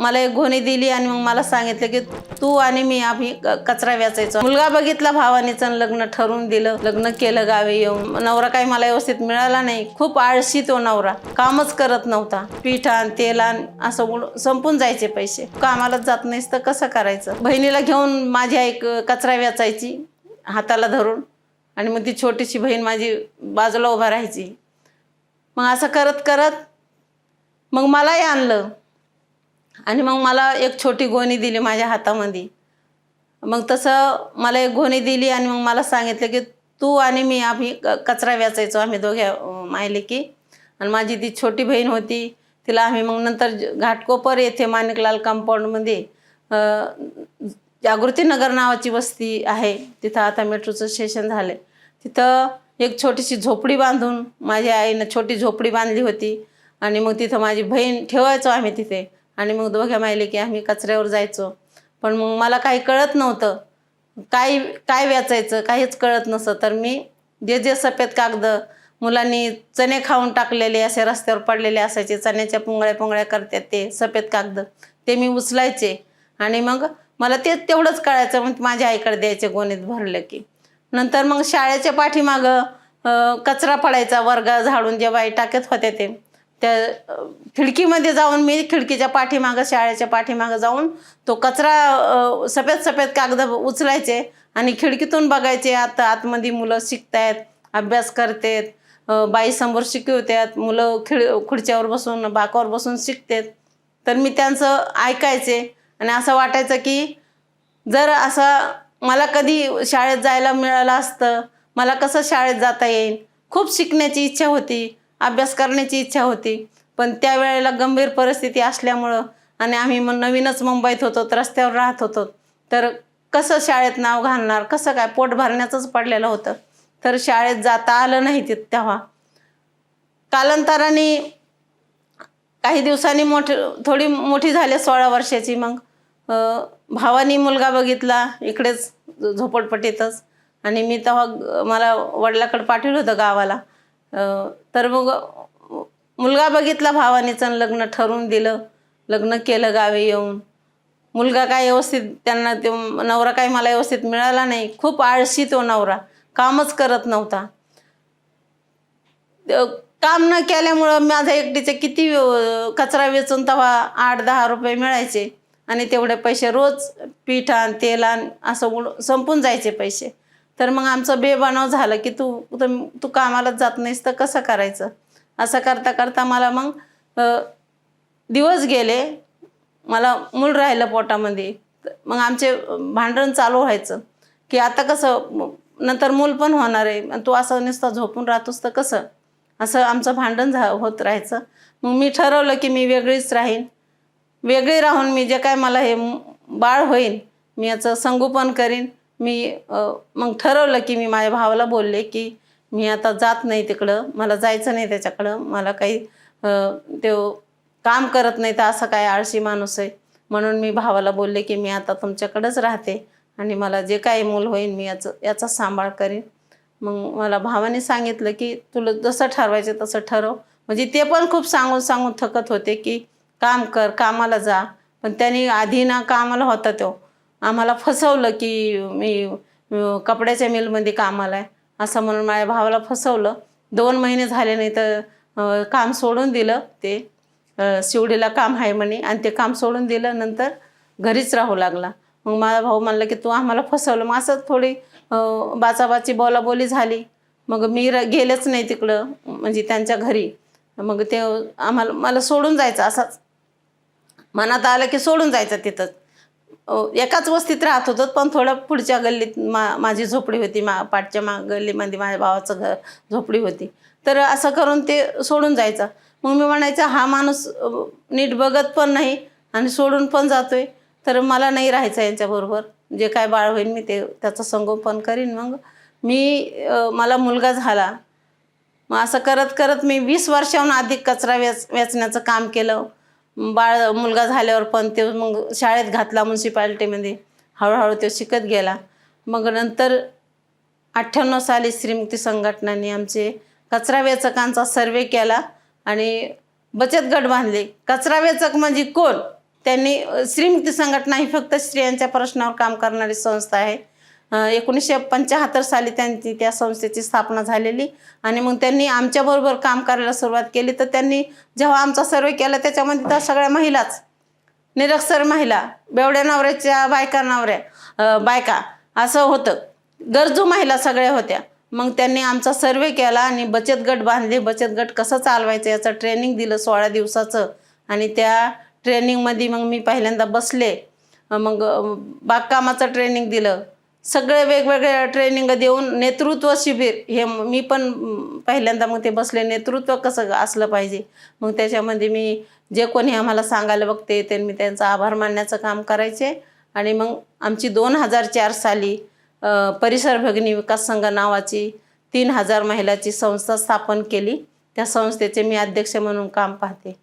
मला एक गोणी दिली आणि मग मला सांगितलं की तू आणि मी आम्ही क- कचरा वेचायचो. मुलगा बघितला भावानीचं आणि लग्न ठरवून दिलं. लग्न केलं गावी येऊन. नवरा काही मला व्यवस्थित मिळाला नाही. खूप आळशी तो नवरा. कामच करत नव्हता. पिठान तेलान असं संपून जायचे पैसे. कामालाच जात नाहीस तर कसं करायचं? बहिणीला घेऊन माझी आई कचरा वेचायची हाताला धरून. आणि मग ती छोटीशी बहीण माझी बाजूला उभा राहायची. मग असं करत करत मग मलाही आणलं. आणि मग मला एक छोटी गोणी दिली माझ्या हातामध्ये. मग तसं मला एक गोणी दिली आणि मग मला सांगितलं की तू आणि मी आम्ही क- कचरा वेचायचो आम्ही दोघ्या माहिले की आणि माझी ती छोटी बहीण होती तिला आम्ही मग नंतर ज- घाटकोपर येथे माणिकलाल कंपाऊंडमध्ये जागृतीनगर जागृती नगर नावाची वस्ती आहे. तिथं आता मेट्रोचं स्टेशन झालं तिथं एक छोटीशी झोपडी बांधून माझ्या आईनं छोटी झोपडी बांधली होती. आणि मग तिथं माझी बहीण ठेवायचो आम्ही तिथे. आणि मग दोघ्या माहिले की आम्ही कचऱ्यावर जायचो. पण मग मला काही कळत नव्हतं. काय काय वेचायचं? काहीच कळत नसतं. तर मी जे जे सफेद कागद मुलांनी चणे खाऊन टाकलेले असे रस्त्यावर पडलेले असायचे चण्याच्या पुंगळ्या पुंगळ्या करतात ते सफेद कागद ते मी उचलायचे. आणि मग मला ते तेवढंच कळायचं. मग माझ्या आईकडे द्यायचे गोणीत भरलं की. नंतर मग शाळेच्या पाठीमागं कचरा पडायचा वर्ग झाडून जेव्हा आई टाकत होते ते. त्या खिडकीमध्ये जाऊन मी खिडकीच्या पाठीमागं शाळेच्या पाठीमागं जाऊन तो कचरा सफेद सफेद कागद उचलायचे आणि खिडकीतून बघायचे आता आतमध्ये मुलं शिकतायत अभ्यास करतात बाईसमोर बाई समोर शिकवतात मुलं खिड खुर्च्यावर बसून बाकावर बसून शिकतात. तर मी त्यांचं ऐकायचे आणि असं वाटायचं की जर असं मला कधी शाळेत जायला मिळालं असतं मला कसं शाळेत जाता येईल खूप शिकण्याची इच्छा होती. अभ्यास करण्याची इच्छा होती. पण त्यावेळेला गंभीर परिस्थिती असल्यामुळं आणि आम्ही मग नवीनच मुंबईत होतो रस्त्यावर राहत होतो. तर कसं शाळेत नाव घालणार कसं काय पोट भरण्याचंच पडलेलं होतं. तर शाळेत जाता आलं नाही ते तेव्हा. कालांतराने काही दिवसांनी मोठी थोडी मोठी झाली सोळा वर्षाची मग. भावानी मुलगा बघितला इकडेच झोपडपट्टीतच. आणि मी तेव्हा मला वडिलाकडे पाठवलं होतं गावाला. तर मग मुलगा बघितला भावानीचं लग्न ठरवून दिलं. लग्न केलं गावी येऊन. मुलगा काय व्यवस्थित त्यांना ते नवरा काही मला व्यवस्थित मिळाला नाही. खूप आळशी तो नवरा. कामच करत नव्हता. काम न केल्यामुळं माझा एकटीचे किती कचरा वेचून तेव्हा आठ दहा रुपये मिळायचे. आणि तेवढे पैसे रोज पीठ आण तेल आण असं उड संपून जायचे पैसे. तर मग आमचं बेबनाव झालं की तू तू तू कामालाच जात नाहीस तर कसं करायचं? असं करता करता मला मग दिवस गेले. मला मूल राहिलं पोटामध्ये. मग आमचे भांडण चालू व्हायचं. की आता कसं नंतर मूल पण होणार आहे. आणि तू असं नुसतं झोपून राहतोस तर कसं? असं आमचं भांडण झा होत राहायचं. मग मी ठरवलं की मी वेगळीच राहीन. वेगळी राहून मी जे काय मला हे बाळ होईल मी याचं संगोपन करीन. मी मग ठरवलं की मी माझ्या भावाला बोलले की मी आता जात नाही तिकडं मला जायचं नाही त्याच्याकडं मला काही तो ते काम करत नाही तर असं काय आळशी माणूस आहे. म्हणून मी भावाला बोलले की मी आता तुमच्याकडंच राहते आणि मला जे काही मूल होईल मी याचं याचा सांभाळ करीन. मग मला भावाने सांगितलं की तुला जसं ठरवायचं तसं ठरव. म्हणजे ते पण खूप सांगून सांगून थकत होते की काम कर कामाला जा. पण त्यांनी आधी ना कामाला होता तो. आम्हाला फसवलं की मी कपड्याच्या मिलमध्ये कामाला आहे असं म्हणून माझ्या भावाला फसवलं. दोन महिने झाले नाही तर काम सोडून दिलं ते. शिवडीला काम आहे म्हणे आणि ते काम सोडून दिलं. नंतर घरीच राहू लागला. मग माझा भाऊ म्हणला की तू आम्हाला फसवलं. मग असंच थोडी बाचाबाची बोलाबोली झाली. मग मी र गेलेच नाही तिकडं म्हणजे त्यांच्या घरी. मग ते आम्हाला मला सोडून जायचं असाच. मनात आलं की सोडून जायचं तिथंच. एकाच वस्तीत राहत होतो पण थोडं पुढच्या गल्लीत मा माझी झोपडी होती मा पाठच्या मा गल्लीमध्ये माझ्या भावाचं घर झोपडी होती. तर असं करून ते सोडून जायचं. मग मी म्हणायचं हा माणूस नीट बघत पण नाही आणि सोडून पण जातोय. तर मला नाही राहायचं यांच्याबरोबर. जे काय बाळ होईल मी ते त्याचं संगोपन करीन मग. मी मला मुलगा झाला. मग असं करत करत मी वीस वर्षाहून अधिक कचरा वेच वेचण्याचं काम केलं. बाळ मुलगा झाल्यावर पण ते मग शाळेत घातला म्युन्सिपाल्टीमध्ये हळूहळू तो शिकत गेला. मग नंतर अठ्ठ्याण्णव साली श्रीमुक्ती संघटनांनी आमचे कचरा वेचकांचा सर्वे केला आणि बचत गट बांधले. कचरा वेचक म्हणजे कोण? त्यांनी श्रीमुक्ती श्रीमती संघटना ही फक्त स्त्रियांच्या प्रश्नावर काम करणारी संस्था आहे. एकोणीसशे पंच्याहत्तर साली त्यांची त्या संस्थेची स्थापना झालेली. आणि मग त्यांनी आमच्याबरोबर काम करायला सुरुवात केली. तर त्यांनी जेव्हा आमचा सर्वे केला त्याच्यामध्ये त्या सगळ्या महिलाच. निरक्षर महिला बेवड्या नवऱ्याच्या बायका नवऱ्या बायका असं होतं. गरजू महिला सगळ्या होत्या. मग त्यांनी आमचा सर्वे केला आणि बचत गट बांधले. बचत गट कसं चालवायचं याचं ट्रेनिंग दिलं सोळा दिवसाचं. आणि त्या ट्रेनिंगमध्ये मग मी पहिल्यांदा बसले. मग बागकामाचं ट्रेनिंग दिलं. सगळे वेगवेगळ्या ट्रेनिंग देऊन नेतृत्व शिबिर हे मी पण पहिल्यांदा मग ते बसले नेतृत्व कसं असलं पाहिजे? मग त्याच्यामध्ये मी जे कोणी आम्हाला सांगायला बघते ते मी त्यांचा आभार मानण्याचं काम करायचे. आणि मग आमची दोन हजार चार साली परिसर भगिनी विकास संघ नावाची तीन हजार महिलाची संस्था स्थापन केली. त्या संस्थेचे मी अध्यक्ष म्हणून काम पाहते.